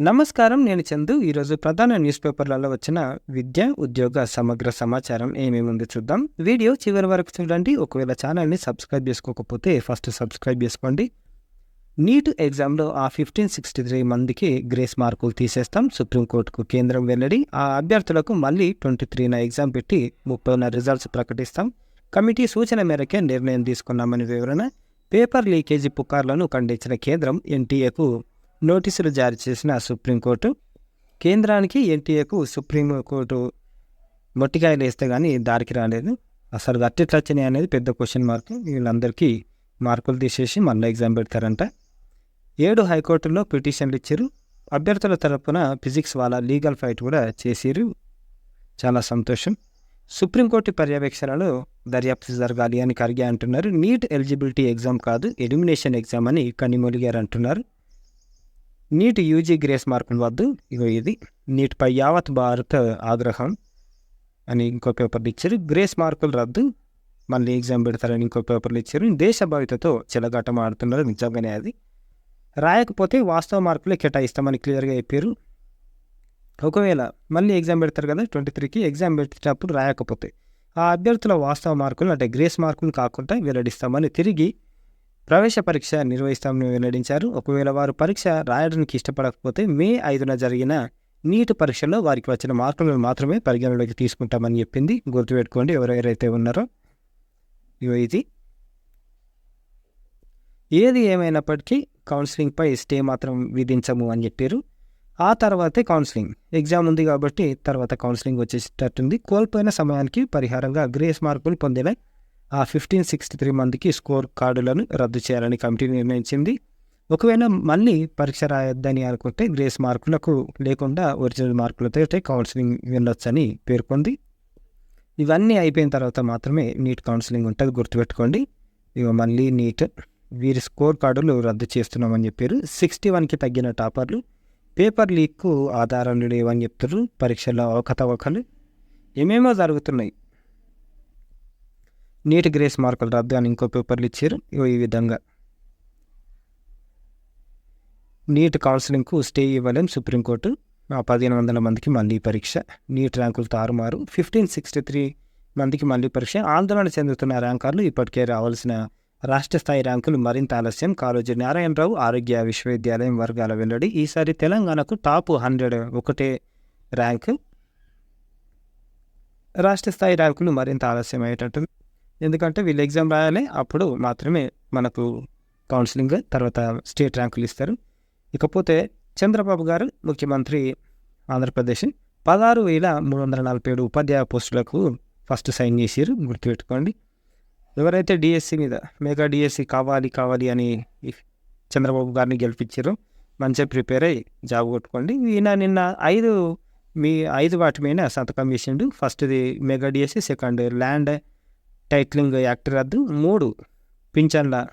నమస్కారం నేను చందు. ఈరోజు ప్రధాన న్యూస్ పేపర్లలో వచ్చిన విద్య ఉద్యోగ సమగ్ర సమాచారం ఏమేమి ఉంది చూద్దాం. వీడియో చివరి వరకు చూడండి. ఒకవేళ ఛానల్ని సబ్స్క్రైబ్ చేసుకోకపోతే ఫస్ట్ సబ్స్క్రైబ్ చేసుకోండి. నీట్ ఎగ్జామ్లో ఆ ఫిఫ్టీన్ సిక్స్టీ త్రీ మందికి గ్రేస్ మార్కులు తీసేస్తాం. సుప్రీంకోర్టుకు కేంద్రం వెల్లడి ఆ అభ్యర్థులకు మళ్ళీ ట్వంటీ త్రీన ఎగ్జామ్ పెట్టి ముప్పైన రిజల్ట్స్ ప్రకటిస్తాం. కమిటీ సూచన మేరకే నిర్ణయం తీసుకున్నామని వివరణ. పేపర్ లీకేజీ పుకార్లను ఖండించిన కేంద్రం ఎన్టీఏకు నోటీసులు జారీ చేసిన సుప్రీంకోర్టు కేంద్రానికి ఎన్టీఏకు సుప్రీంకోర్టు మొట్టికాయలు వేస్తే కానీ దారికి రాలేదు. అసలు అట్టెట్లా వచ్చినాయి అనేది పెద్ద క్వశ్చన్ మార్క్ వీళ్ళందరికీ మార్కులు తీసేసి మళ్ళీ ఎగ్జామ్ పెడతారంట. ఏడు హైకోర్టులో పిటిషన్లు ఇచ్చారు. అభ్యర్థుల తరపున ఫిజిక్స్ వాళ్ళ లీగల్ ఫైట్ కూడా చేసిరు చాలా సంతోషం. సుప్రీంకోర్టు పర్యవేక్షణలో దర్యాప్తు జరగాలి అని ఖర్గే అంటున్నారు. నీట్ ఎలిజిబిలిటీ ఎగ్జామ్ కాదు ఎలిమినేషన్ ఎగ్జామ్ అని కనిమొలిగారు అంటున్నారు. నీట్ యూజీ గ్రేస్ మార్కులు వద్దు. ఇగో ఇది. నీట్పై యావత్ భారత్ ఆగ్రహం అని ఇంకో పేపర్లు ఇచ్చారు. గ్రేస్ మార్కులు రద్దు. మళ్ళీ ఎగ్జామ్ పెడతారని ఇంకో పేపర్లు ఇచ్చారు. దేశ భవితతో చిలగాటం ఆడుతున్నారు. నిజంగానే అది. రాయకపోతే వాస్తవ మార్కులే కేటాయిస్తామని క్లియర్గా చెప్పారు. ఒకవేళ మళ్ళీ ఎగ్జామ్ పెడతారు కదా ట్వంటీ త్రీకి ఎగ్జామ్ పెట్టేటప్పుడు రాయకపోతే ఆ అభ్యర్థుల వాస్తవ మార్కులు అంటే గ్రేస్ మార్కులు కాకుండా వెల్లడిస్తామని తిరిగి ప్రవేశ పరీక్ష నిర్వహిస్తామని వెల్లడించారు. ఒకవేళ వారు పరీక్ష రాయడానికి ఇష్టపడకపోతే మే ఐదున జరిగిన నీట్ పరీక్షలో వారికి వచ్చిన మార్కులను మాత్రమే పరిగణలోకి తీసుకుంటామని చెప్పింది. గుర్తుపెట్టుకోండి ఎవరెవరైతే ఉన్నారో ఇది. ఏది ఏమైనప్పటికీ కౌన్సిలింగ్పై స్టే మాత్రం విధించము అని చెప్పారు. ఆ తర్వాతే కౌన్సిలింగ్. ఎగ్జామ్ ఉంది కాబట్టి తర్వాత కౌన్సిలింగ్ వచ్చేటట్టుంది కోల్పోయిన సమయానికి పరిహారంగా గ్రేస్ మార్కులు పొందిన ఆ ఫిఫ్టీన్ సిక్స్టీ త్రీ మందికి స్కోర్ కార్డులను రద్దు చేయాలని కమిటీ నిర్ణయించింది. ఒకవేళ మళ్ళీ పరీక్ష రాయొద్దని అనుకుంటే గ్రేస్ మార్కులకు లేకుండా ఒరిజినల్ మార్కులతో కౌన్సిలింగ్ వెళ్ళొచ్చని పేర్కొంది. ఇవన్నీ అయిపోయిన తర్వాత మాత్రమే నీట్ కౌన్సిలింగ్ ఉంటుంది గుర్తుపెట్టుకోండి. ఇక మళ్ళీ నీట్ వీరి స్కోర్ కార్డులు రద్దు చేస్తున్నామని చెప్పారు. సిక్స్టీ వన్కి తగ్గిన టాపర్లు పేపర్ లీక్కు ఆధారాలు లేవని చెప్తారు పరీక్షల్లో అవకతవకలు ఏమేమో జరుగుతున్నాయి. నీట్ గ్రేస్ మార్కులు రద్దు అని ఇంకో పేపర్లు ఇచ్చారు. ఈ విధంగా. నీట్ కౌన్సిలింగ్కు స్టే ఇవ్వలేం సుప్రీంకోర్టు. పదిహేను వందల మందికి మళ్ళీ పరీక్ష. నీట్ ర్యాంకులు తారుమారు ఫిఫ్టీన్ సిక్స్టీ త్రీ మందికి మళ్ళీ పరీక్ష. ఆందోళన చెందుతున్న ర్యాంకర్లు ఇప్పటికే రావాల్సిన రాష్ట్ర స్థాయి ర్యాంకులు మరింత ఆలస్యం. కాళోజీ నారాయణరావు ఆరోగ్య విశ్వవిద్యాలయం వర్గాల వెల్లడి. ఈసారి తెలంగాణకు టాప్ హండ్రెడ్ ఒకటే ర్యాంకు. రాష్ట్ర స్థాయి ర్యాంకులు మరింత ఆలస్యం అయ్యేటట్టు ఎందుకంటే వీళ్ళు ఎగ్జామ్ రాయాలి అప్పుడు మాత్రమే మనకు కౌన్సిలింగ్ తర్వాత స్టేట్ ర్యాంకులు ఇస్తారు. ఇకపోతే చంద్రబాబు గారు ముఖ్యమంత్రి ఆంధ్రప్రదేశ్ పదహారు వేల మూడు వందల నలభై ఏడు ఉపాధ్యాయ పోస్టులకు ఫస్ట్ సైన్ చేసారు గుర్తుపెట్టుకోండి. ఎవరైతే డిఎస్సి మీద మెగా డిఎస్సి కావాలి కావాలి అని చంద్రబాబు గారిని గెలిపించారు మంచిగా ప్రిపేర్ అయ్యి జాబ్ కొట్టుకోండి. ఈయన నిన్న ఐదు మీ ఐదు వాటి మీద సంతకం చేసిండు. ఫస్ట్ది mega DSC second land titling act రద్దు మూడు పింఛన్ల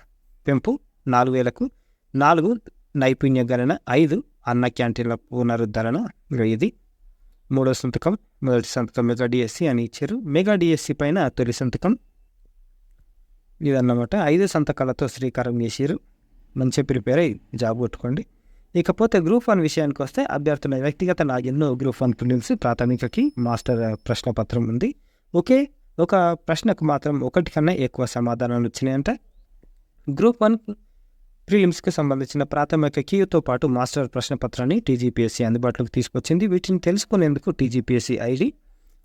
పెంపు నాలుగు వేలకు నాలుగు నైపుణ్య గణన ఐదు అన్న క్యాంటీన్ల పునరుద్ధరణ ఇది మూడో సంతకం మొదటి సంతకం మెగా డిఎస్సి అని ఇచ్చారు. మెగా డిఎస్సి పైన తొలి సంతకం ఇదన్నమాట. ఐదు సంతకాలతో శ్రీకారం చేసారు మంచిగా ప్రిపేర్ అయ్యి జాబ్ కొట్టుకోండి. ఇకపోతే గ్రూప్ వన్ విషయానికి వస్తే అభ్యర్థుల వ్యక్తిగత లాగిన్లో గ్రూప్ వన్ ప్రిలిమ్స్ ప్రాథమికకి మాస్టర్ ప్రశ్నపత్రం ఉంది. ఓకే. ఒక ప్రశ్నకు మాత్రం ఒకటి కన్నా ఎక్కువ సమాధానాలు వచ్చినాయంటే గ్రూప్ వన్ ప్రిలిమ్స్కి సంబంధించిన ప్రాథమిక కీతో పాటు మాస్టర్ ప్రశ్నపత్రాన్ని టీజీపీఎస్సీ అందుబాటులోకి తీసుకొచ్చింది. వీటిని తెలుసుకునేందుకు TGPSC ID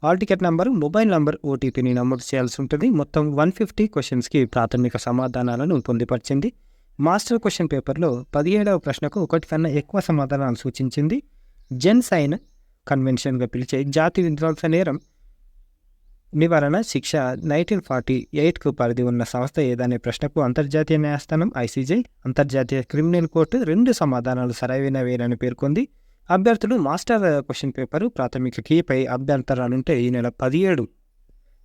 hall ticket number mobile number ఓటీపీని నమోదు చేయాల్సి ఉంటుంది. మొత్తం వన్ ఫిఫ్టీ క్వశ్చన్స్కి ప్రాథమిక సమాధానాలను పొందుపరిచింది. మాస్టర్ క్వశ్చన్ పేపర్లో పదిహేడవ ప్రశ్నకు ఒకటి కన్నా ఎక్కువ సమాధానాలు సూచించింది. జెన్ సైన్ కన్వెన్షన్గా పిలిచే జాతి విధ్వంస నేరం నివారణ శిక్ష నైన్టీన్ ఫార్టీ ఎయిట్కు పరిధి ఉన్న సంస్థ ఏదనే ప్రశ్నకు అంతర్జాతీయ న్యాయస్థానం ఐసీజే అంతర్జాతీయ క్రిమినల్ కోర్టు రెండు సమాధానాలు సరైనవేనని పేర్కొంది. అభ్యర్థులు మాస్టర్ క్వశ్చన్ పేపరు ప్రాథమిక కీపై అభ్యంతరాలుంటే ఈ నెల పదిహేడు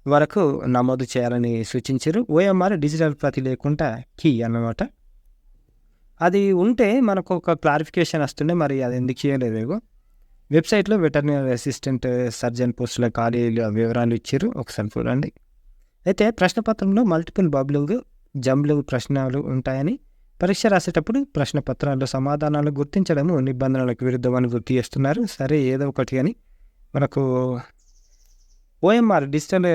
వరకు నమోదు చేయాలని సూచించారు. ఓఎంఆర్ డిజిటల్ ప్రతి లేకుండా కీ అన్నమాట. అది ఉంటే మనకు ఒక క్లారిఫికేషన్ వస్తుండే మరి అది ఎందుకు చేయలేదు? వెబ్సైట్లో వెటర్నరీ అసిస్టెంట్ సర్జన్ పోస్టుల ఖాళీల వివరాలు ఇచ్చారు. ఒకసారి చూడండి. అయితే ప్రశ్నపత్రంలో మల్టిపుల్ బబ్లింగ్ జంబ్లు ప్రశ్నలు ఉంటాయని పరీక్ష రాసేటప్పుడు ప్రశ్న పత్రాల్లో సమాధానాలు గుర్తించడము నిబంధనలకు విరుద్ధమని గుర్తు చేస్తున్నారు. సరే ఏదో ఒకటి అని మనకు ఓఎంఆర్ డిజిటల్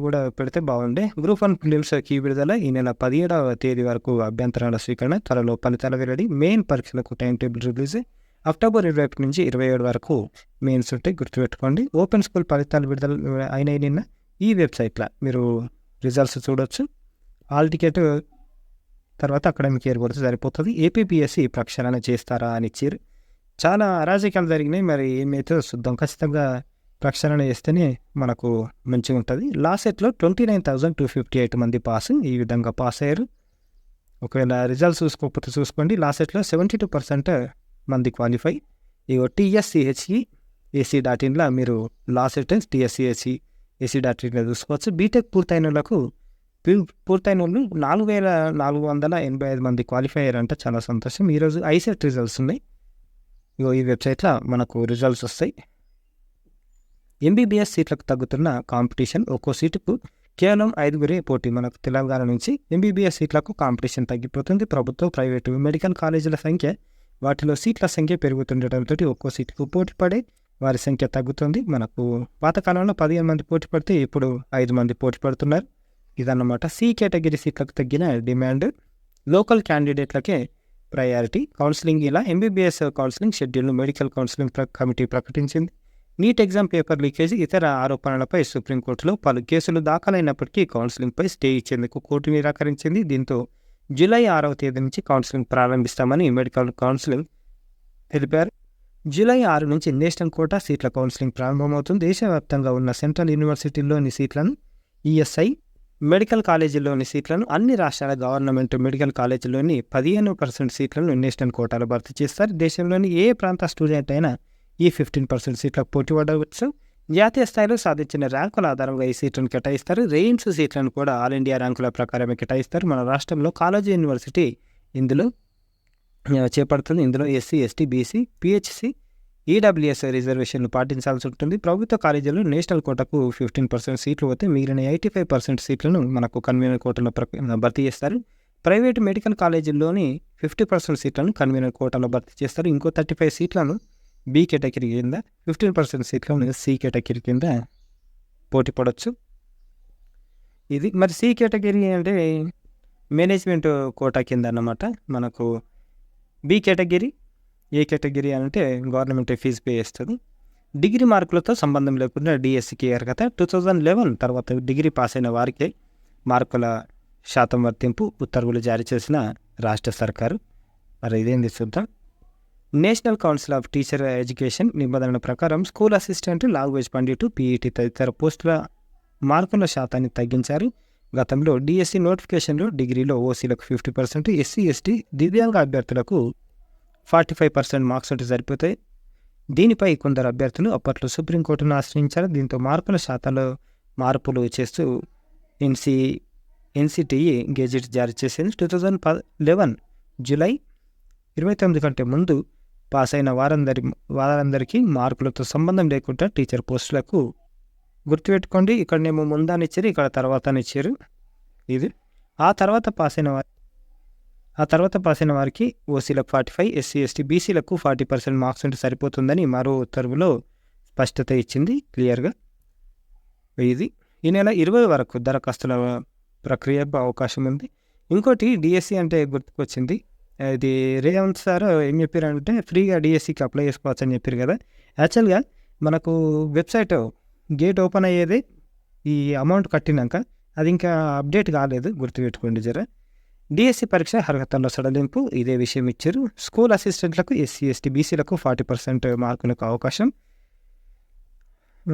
కూడా పెడితే బాగుండే. గ్రూప్ వన్ ఫిలిమ్స్కి విడుదల ఈ నెల పదిహేడవ తేదీ వరకు అభ్యంతరాల స్వీకరణ. త్వరలో ఫలితాల వెల్లడి మెయిన్ పరీక్షలకు టైం టేబుల్ రిలీజ్. అక్టోబర్ ఇరవై ఒకటి నుంచి ఇరవై ఏడు వరకు మెయిన్స్ ఉంటాయి గుర్తుపెట్టుకోండి. ఓపెన్ స్కూల్ ఫలితాలు విడుదల అయినాయి నిన్న. ఈ వెబ్సైట్లో మీరు రిజల్ట్స్ చూడొచ్చు. ఆల్ టికెట్ తర్వాత అకాడమిక్ ఇయర్ కూడా సరిపోతుంది. ఏపీపీఎస్సి ప్రక్షాళన చేస్తారా అని ఇచ్చారు. చాలా అరాజకాలు జరిగినాయి. మరి ఏమైతే చూద్దాం ఖచ్చితంగా ప్రక్షాళన చేస్తేనే మనకు మంచిగా ఉంటుంది. లాస్ట్ సెట్లో twenty nine thousand two fifty eight మంది పాస్ ఈ విధంగా పాస్ అయ్యారు. ఒకవేళ రిజల్ట్స్ చూసుకోకపోతే చూసుకోండి. లాస్ట్ సెట్లో సెవెంటీ టూ పర్సెంట్ మంది క్వాలిఫై. ఇగో టీఎస్సిహెచ్ఈ ఏసీ డాట్ ఇన్లో మీరు last set TSCHE AC dot ఇన్లో చూసుకోవచ్చు. బీటెక్ పూర్తయిన వాళ్ళకు పూర్తయిన వాళ్ళు నాలుగు వేల నాలుగు వందల ఎనభై ఐదు మంది క్వాలిఫై అయ్యారంట. చాలా సంతోషం. ఈరోజు ఐసెట్ రిజల్ట్స్ ఉన్నాయి. ఇగో ఈ వెబ్సైట్లో మనకు రిజల్ట్స్ వస్తాయి. ఎంబీబీఎస్ సీట్లకు తగ్గుతున్న కాంపిటీషన్ ఒక్కో సీటుకు కేవలం ఐదుగురే పోటీ. మనకు తెలంగాణ నుంచి ఎంబీబీఎస్ సీట్లకు కాంపిటీషన్ తగ్గిపోతుంది. ప్రభుత్వ ప్రైవేటు మెడికల్ కాలేజీల సంఖ్య వాటిలో సీట్ల సంఖ్య పెరుగుతుండటంతో ఒక్కో సీటుకు పోటీ పడే వారి సంఖ్య తగ్గుతుంది. మనకు పాతకాలంలో పదిహేను మంది పోటీ పడితే ఇప్పుడు ఐదు మంది పోటీ పడుతున్నారు. ఇదన్నమాట సి కేటగిరీ సీట్లకు తగ్గిన డిమాండ్. లోకల్ క్యాండిడేట్లకే ప్రయారిటీ. కౌన్సిలింగ్ ఇలా ఎంబీబీఎస్ కౌన్సిలింగ్ షెడ్యూల్ను మెడికల్ కౌన్సిలింగ్ కమిటీ ప్రకటించింది. నీట్ ఎగ్జామ్ పేపర్ లీకేజ్ ఇతర ఆరోపణలపై సుప్రీంకోర్టులో పలు కేసులు దాఖలైనప్పటికీ కౌన్సిలింగ్పై స్టే ఇచ్చేందుకు కోర్టు నిరాకరించింది. దీంతో జూలై ఆరవ తేదీ నుంచి కౌన్సిలింగ్ ప్రారంభిస్తామని మెడికల్ కౌన్సిలింగ్ తెలిపారు. జూలై ఆరు నుంచి నేషనల్ కోటా సీట్ల కౌన్సిలింగ్ ప్రారంభమవుతుంది. దేశవ్యాప్తంగా ఉన్న సెంట్రల్ యూనివర్సిటీల్లోని సీట్లను ఈఎస్ఐ మెడికల్ కాలేజీల్లోని సీట్లను అన్ని రాష్ట్రాల గవర్నమెంట్ మెడికల్ కాలేజీలోని పదిహేను పర్సెంట్ సీట్లను నేషనల్ కోటాలో భర్తీ చేస్తారు. దేశంలోని ఏ ప్రాంత స్టూడెంట్ అయినా ఈ ఫిఫ్టీన్ పర్సెంట్ సీట్లకు పోటీ పడవచ్చు. జాతీయ స్థాయిలో సాధించిన ర్యాంకుల ఆధారంగా ఈ సీట్లను కేటాయిస్తారు. రెయిన్స్ సీట్లను కూడా ఆల్ ఇండియా ర్యాంకుల ప్రకారమే కేటాయిస్తారు. మన రాష్ట్రంలో కాలేజీ యూనివర్సిటీ ఇందులో చేపడుతుంది. ఇందులో SC ST BC PHC EWS రిజర్వేషన్లు పాటించాల్సి ఉంటుంది. ప్రభుత్వ కాలేజీలో నేషనల్ కోటకు ఫిఫ్టీన్ పర్సెంట్ సీట్లు పోతే మిగిలిన ఎయిటీ ఫైవ్ పర్సెంట్ సీట్లను మనకు కన్వీనర్ కోటలో భర్తీ చేస్తారు. ప్రైవేట్ మెడికల్ కాలేజీల్లోని ఫిఫ్టీ పర్సెంట్ సీట్లను కన్వీనర్ కోటాలో భర్తీ చేస్తారు. ఇంకో థర్టీ ఫైవ్ సీట్లను బి కేటగిరీ కింద ఫిఫ్టీన్ పర్సెంట్ సీట్లను సి కేటగిరీ కింద పోటీ పడవచ్చు ఇది మరి సి కేటగిరీ అంటే మేనేజ్మెంట్ కోటా కింద అన్నమాట. మనకు బి కేటగిరీ ఏ కేటగిరీ అంటే గవర్నమెంట్ ఫీజు పే చేస్తుంది. డిగ్రీ మార్కులతో సంబంధం లేకుండా డిఎస్సికి అర్హత. టూ థౌజండ్ లెవెన్ తర్వాత డిగ్రీ పాస్ అయిన వారికి మార్కుల శాతం వర్తింపు ఉత్తర్వులు జారీ చేసిన రాష్ట్ర సర్కారు. మరి ఇదేంది చూద్దాం. National council of teacher education నిబంధనల ప్రకారం school assistant language pandit PET తదితర పోస్టుల మార్కుల శాతాన్ని తగ్గించారు. గతంలో డిఎస్సి నోటిఫికేషన్లో డిగ్రీలో ఓసీలకు ఫిఫ్టీ పర్సెంట్ ఎస్సీ ఎస్టీ దివ్యాంగ అభ్యర్థులకు ఫార్టీ ఫైవ్ పర్సెంట్ మార్క్స్ ఉంటే సరిపోతాయి. దీనిపై కొందరు అభ్యర్థులు అప్పట్లో సుప్రీంకోర్టును ఆశ్రయించారు. దీంతో మార్కుల శాతంలో మార్పులు చేస్తూ ఎన్సీ ఎన్సిటిఈ గెజెట్ జారీ చేసింది. టూ థౌజండ్ ప లెవెన్ జూలై ఇరవై తొమ్మిది కంటే ముందు పాస్ అయిన వారందరి వారందరికీ మార్కులతో సంబంధం లేకుండా టీచర్ పోస్టులకు గుర్తుపెట్టుకోండి. ఇక్కడనేమో ముందాన్ని ఇచ్చారు ఇక్కడ తర్వాత ఇచ్చారు. ఇది. ఆ తర్వాత పాస్ అయిన వారి ఆ తర్వాత పాస్ అయిన వారికి ఓసీలకు ఫార్టీ ఫైవ్ ఎస్సీ ఎస్టీ బీసీలకు ఫార్టీ పర్సెంట్ మార్క్స్ ఉంటే సరిపోతుందని మరో ఉత్తర్వులో స్పష్టత ఇచ్చింది. క్లియర్గా. ఇది. ఈ నెల ఇరవై వరకు దరఖాస్తుల ప్రక్రియ అవకాశం ఉంది. ఇంకోటి డిఎస్సి అంటే గుర్తుకొచ్చింది. ఇది రేవంత్ సార్ ఏం చెప్పారంటే ఫ్రీగా డిఎస్సికి అప్లై చేసుకోవచ్చు అని చెప్పారు కదా. యాక్చువల్గా మనకు వెబ్సైట్ గేట్ ఓపెన్ అయ్యేది ఈ అమౌంట్ కట్టినాక అది ఇంకా అప్డేట్ కాలేదు గుర్తుపెట్టుకోండి జర. డిఎస్సి పరీక్ష అర్హతల్లో సడలింపు ఇదే విషయం ఇచ్చారు. స్కూల్ అసిస్టెంట్లకు ఎస్సీ ఎస్టీ బీసీలకు ఫార్టీ పర్సెంట్ మార్కులకు అవకాశం.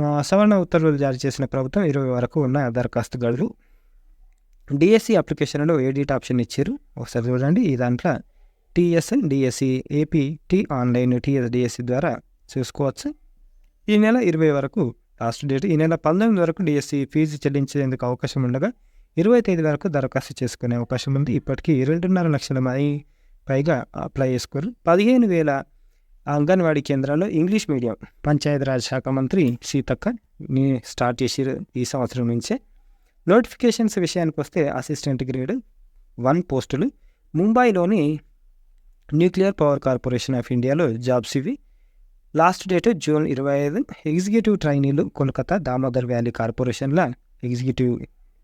ఆ, సవరణ ఉత్తర్వులు జారీ చేసిన ప్రభుత్వం ఇరవై వరకు ఉన్న దరఖాస్తు గడువు డిఎస్సి అప్లికేషన్లో ఎడిట్ ఆప్షన్ ఇచ్చారు? ఒకసారి చూడండి ఈ దాంట్లో TSN DSC AP T online TS DSC ద్వారా చూసుకోవచ్చు. ఈ నెల ఇరవై వరకు లాస్ట్ డేట్ ఈ నెల పంతొమ్మిది వరకు డిఎస్సి ఫీజు చెల్లించేందుకు అవకాశం ఉండగా ఇరవై తేదీ వరకు దరఖాస్తు చేసుకునే అవకాశం ఉంది. ఇప్పటికీ రెండున్నర లక్షల మంది పైగా అప్లై చేసుకోరు పదిహేను వేల అంగన్వాడీ కేంద్రాల్లో ఇంగ్లీష్ మీడియం పంచాయతీరాజ్ శాఖ మంత్రి సీతక్క ని స్టార్ట్ చేసారు ఈ సంవత్సరం నుంచే. నోటిఫికేషన్స్ విషయానికి వస్తే అసిస్టెంట్ గ్రేడ్ వన్ పోస్టులు. ముంబైలోని న్యూక్లియర్ పవర్ కార్పొరేషన్ ఆఫ్ ఇండియాలో జాబ్స్ ఇవి లాస్ట్ డేట్ జూన్ ఇరవై ఐదు ఎగ్జిక్యూటివ్ ట్రైనీలు కోల్కతా దామోదర్ వ్యాలీ కార్పొరేషన్ల ఎగ్జిక్యూటివ్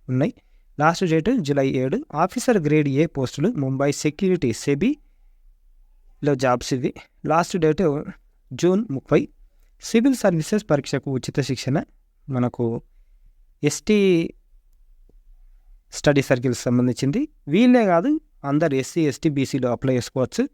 ఉన్నాయి. లాస్ట్ డేట్ జూలై ఏడు ఆఫీసర్ గ్రేడ్ ఏ పోస్టులు ముంబై సెక్యూరిటీ సెబీలో జాబ్స్ ఇవి లాస్ట్ డేట్ జూన్ ముప్పై సివిల్ సర్వీసెస్ పరీక్షకు ఉచిత శిక్షణ మనకు ఎస్టీ స్టడీ సర్కిల్స్ సంబంధించింది. వీళ్ళే కాదు అందరు ఎస్సీ ఎస్టీ బీసీలో అప్లై చేసుకోవచ్చు.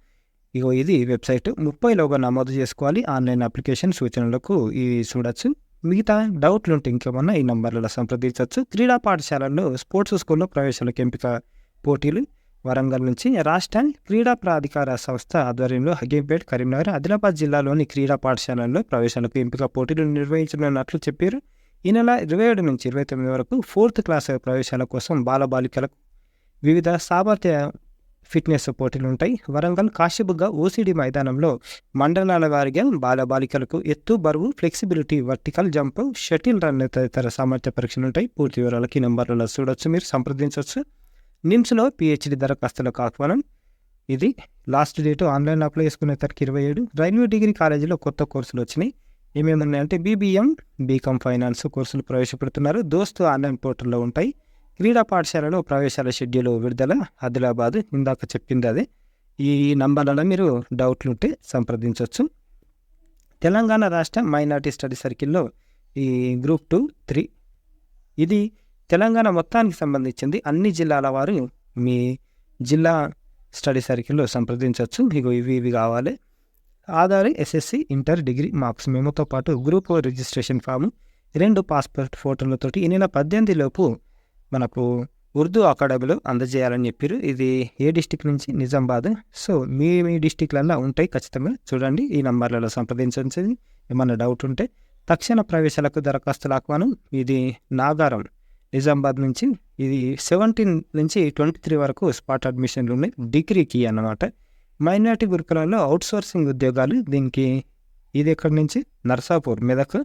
ఇగో ఇది వెబ్సైట్. ముప్పైలోగా నమోదు చేసుకోవాలి. ఆన్లైన్ అప్లికేషన్ సూచనలకు ఇవి చూడొచ్చు. మిగతా డౌట్లు ఉంటే ఇంకేమన్నా ఈ నంబర్లలో సంప్రదించవచ్చు క్రీడా పాఠశాలల్లో స్పోర్ట్స్ స్కూల్లో ప్రవేశాలకు ఎంపిక పోటీలు. వరంగల్ నుంచి రాష్ట్ర క్రీడా ప్రాధికార సంస్థ ఆధ్వర్యంలో హగీంపేట్ కరీంనగర్ ఆదిలాబాద్ జిల్లాలోని క్రీడా పాఠశాలల్లో ప్రవేశాలకు ఎంపిక పోటీలు నిర్వహించనున్నట్లు చెప్పారు. ఈ నెల ఇరవై ఏడు నుంచి ఇరవై తొమ్మిది వరకు ఫోర్త్ క్లాస్ ప్రవేశాల కోసం బాలబాలికలకు వివిధ సామర్థ్య ఫిట్నెస్ పోటీలు ఉంటాయి. వరంగల్ కాశీబుగ్గ ఓసిడి మైదానంలో మండలాల వారిగా బాలబాలికలకు ఎత్తు బరువు flexibility vertical jump shuttle run తదితర సామర్థ్య పరీక్షలు ఉంటాయి. పూర్తి వివరాలకి నెంబర్లలో చూడొచ్చు. మీరు సంప్రదించవచ్చు. నిమ్స్లో పిహెచ్డి దరఖాస్తులకు ఆహ్వానం ఇది లాస్ట్ డేట్. ఆన్లైన్ అప్లై చేసుకునే తరకి ఇరవై ఏడు. రైల్వే డిగ్రీ కాలేజీలో కొత్త కోర్సులు వచ్చినాయి. ఏమేమి ఉన్నాయంటే బీబీఎం బీకామ్ ఫైనాన్స్ కోర్సులు ప్రవేశపెడుతున్నారు. దోస్తు ఆన్లైన్ పోర్టల్లో ఉంటాయి. క్రీడా పాఠశాలలో ప్రవేశాల షెడ్యూల్ విడుదల ఆదిలాబాద్ ఇందాక చెప్పింది అదే. ఈ నంబర్లలో మీరు డౌట్లు ఉంటే సంప్రదించవచ్చు తెలంగాణ రాష్ట్ర మైనార్టీ స్టడీ సర్కిల్లో ఈ గ్రూప్ టూ త్రీ. ఇది తెలంగాణ మొత్తానికి సంబంధించింది. అన్ని జిల్లాల వారు మీ జిల్లా స్టడీ సర్కిల్లో సంప్రదించవచ్చు మీకు ఇవి ఇవి కావాలి. Aadhaar SSC inter degree marks మేమోతో పాటు గ్రూప్ రిజిస్ట్రేషన్ ఫామ్. రెండు పాస్పోర్ట్ ఫోటోలతోటి ఈ నెల పద్దెనిమిది లోపు మనకు ఉర్దూ అకాడమీలో అందజేయాలని చెప్పారు ఇది ఏ డిస్టిక్ నుంచి? నిజామాబాద్. సో మీ మీ డిస్టిక్లలో ఉంటాయి ఖచ్చితంగా. చూడండి ఈ నంబర్లలో సంప్రదించాల్సింది ఏమన్నా డౌట్ ఉంటే తక్షణ ప్రవేశాలకు దరఖాస్తుల ఆహ్వానం. ఇది నాగారం నిజామాబాద్ నుంచి. ఇది సెవెంటీన్ నుంచి ట్వంటీ త్రీ వరకు స్పాట్ అడ్మిషన్లు ఉన్నాయి. డిగ్రీకి అన్నమాట. మైనార్టీ గురుకులాల్లో అవుట్సోర్సింగ్ ఉద్యోగాలు. దీనికి ఇది ఎక్కడి నుంచి? నర్సాపూర్ మెదక్.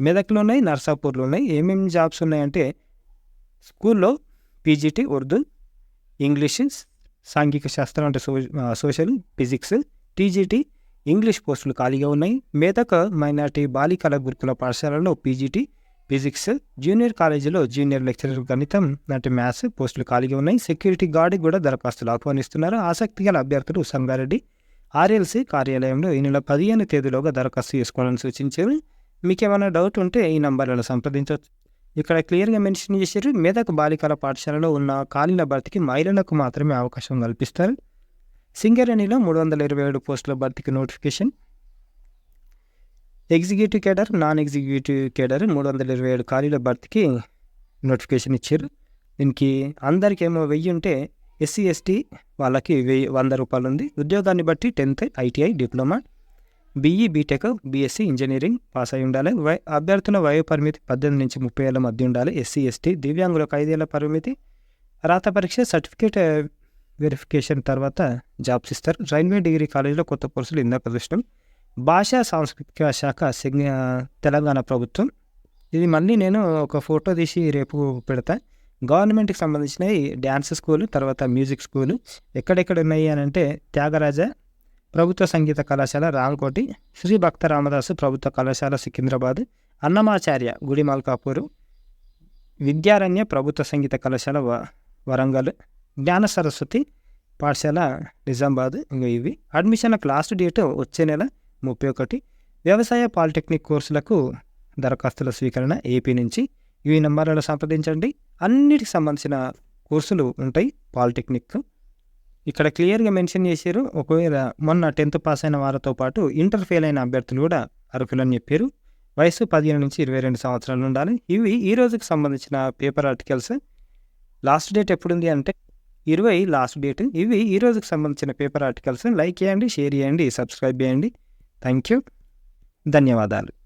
మెదక్లో ఉన్నాయి నర్సాపూర్లో ఉన్నాయి. ఏమేమి జాబ్స్ ఉన్నాయంటే స్కూల్లో పీజీటీ ఉర్దూ ఇంగ్లీష్ సాంఘిక శాస్త్రం అంటే so social physics TGT English పోస్టులు ఖాళీగా ఉన్నాయి. మెదక్ మైనార్టీ బాలికల గురుకుల పాఠశాలలో పీజీటీ ఫిజిక్స్ జూనియర్ కాలేజీలో జూనియర్ లెక్చరర్ గణితం అంటే మ్యాథ్స్ పోస్టులు ఖాళీగా ఉన్నాయి. సెక్యూరిటీ గార్డ్కి కూడా దరఖాస్తులు ఆహ్వానిస్తున్నారు. ఆసక్తి గల అభ్యర్థులు సంగారెడ్డి ఆర్ఎల్సీ కార్యాలయంలో ఈ నెల పదిహేను తేదీలోగా దరఖాస్తు చేసుకోవాలని సూచించారు. మీకు ఏమైనా డౌట్ ఉంటే ఈ నంబర్లను సంప్రదించవచ్చు. ఇక్కడ క్లియర్గా మెన్షన్ చేశారు మెదక్ బాలికల పాఠశాలలో ఉన్న ఖాళీల భర్తీకి మహిళలకు మాత్రమే అవకాశం కల్పిస్తారు. సింగరేణిలో మూడు వందల ఇరవై ఏడు పోస్టుల భర్తీకి notification. Executive cadre non executive cadre మూడు వందల ఇరవై ఏడు ఖాళీల భర్తీకి నోటిఫికేషన్ ఇచ్చారు. దీనికి అందరికి ఏమో వెయ్యి ఉంటే ఎస్సీ ఎస్టీ వాళ్ళకి వెయ్యి వంద రూపాయలు ఉంది ఉద్యోగాన్ని బట్టి tenth ITI diploma. BE B Tech BSc engineering pass అయి ఉండాలి. వై అభ్యర్థుల వయో పరిమితి పద్దెనిమిది నుంచి ముప్పై ఏళ్ళ మధ్య ఉండాలి. ఎస్సీ ఎస్టీ దివ్యాంగులకు ఐదేళ్ళ పరిమితి రాత పరీక్ష సర్టిఫికేట్ eh, వెరిఫికేషన్ తర్వాత జాబ్స్ ఇస్తారు రైల్వే డిగ్రీ కాలేజీలో కొత్త కోర్సులు ఇందాక చూసినాం భాషా సాంస్కృతిక శాఖ తెలంగాణ ప్రభుత్వం. ఇది మళ్ళీ నేను ఒక ఫోటో తీసి రేపు పెడతా. గవర్నమెంట్కి సంబంధించినవి డ్యాన్స్ స్కూల్ తర్వాత మ్యూజిక్ స్కూల్. ఎక్కడెక్కడ ఉన్నాయి అని అంటే త్యాగరాజ ప్రభుత్వ సంగీత కళాశాల రాంకోటి శ్రీ భక్త రామదాసు ప్రభుత్వ కళాశాల సికింద్రాబాద్ అన్నమాచార్య గుడిమల్కాపూరు విద్యారణ్య ప్రభుత్వ సంగీత కళాశాల వ వరంగల్ జ్ఞాన సరస్వతి పాఠశాల నిజామాబాద్ ఇంకా ఇవి. అడ్మిషన్ లాస్ట్ డేట్ వచ్చే నెల ముప్పై ఒకటి. వ్యవసాయ పాలిటెక్నిక్ కోర్సులకు దరఖాస్తుల స్వీకరణ ఏపీ నుంచి. ఈ నెంబర్లలో సంప్రదించండి. అన్నిటికి సంబంధించిన కోర్సులు ఉంటాయి. పాలిటెక్నిక్ ఇక్కడ క్లియర్గా మెన్షన్ చేశారు. ఒకవేళ మొన్న టెన్త్ పాస్ అయిన వారితో పాటు ఇంటర్ ఫెయిల్ అయిన అభ్యర్థులు కూడా అర్హులని చెప్పారు. వయసు పదిహేను నుంచి ఇరవై రెండు సంవత్సరాలు ఉండాలి. ఇవి ఈ రోజుకి సంబంధించిన పేపర్ ఆర్టికల్స్. లాస్ట్ డేట్ ఎప్పుడుంది అంటే ఇరవై లాస్ట్ డేట్. ఇవి ఈ రోజుకి సంబంధించిన పేపర్ ఆర్టికల్స్. లైక్ చేయండి షేర్ చేయండి సబ్స్క్రైబ్ చేయండి. థ్యాంక్ యూ ధన్యవాదాలు.